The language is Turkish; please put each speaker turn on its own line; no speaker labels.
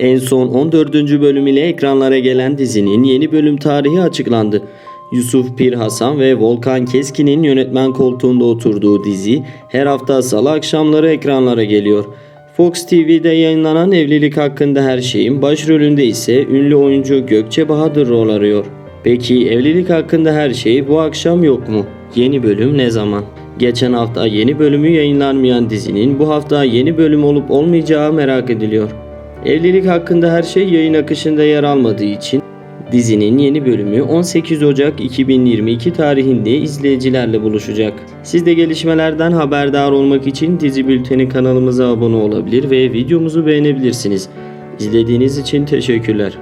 En son 14. bölüm ile ekranlara gelen dizinin yeni bölüm tarihi açıklandı. Yusuf Pir Hasan ve Volkan Keskin'in yönetmen koltuğunda oturduğu dizi her hafta salı akşamları ekranlara geliyor. Fox TV'de yayınlanan Evlilik Hakkında Her Şeyin başrolünde ise ünlü oyuncu Gökçe Bahadır rol arıyor. Peki Evlilik Hakkında Her Şey bu akşam yok mu? Yeni bölüm ne zaman? Geçen hafta yeni bölümü yayınlanmayan dizinin bu hafta yeni bölüm olup olmayacağı merak ediliyor. Evlilik hakkında her şey yayın akışında yer almadığı için dizinin yeni bölümü 18 Ocak 2022 tarihinde izleyicilerle buluşacak. Siz de gelişmelerden haberdar olmak için dizi bülteni kanalımıza abone olabilir ve videomuzu beğenebilirsiniz. İzlediğiniz için teşekkürler.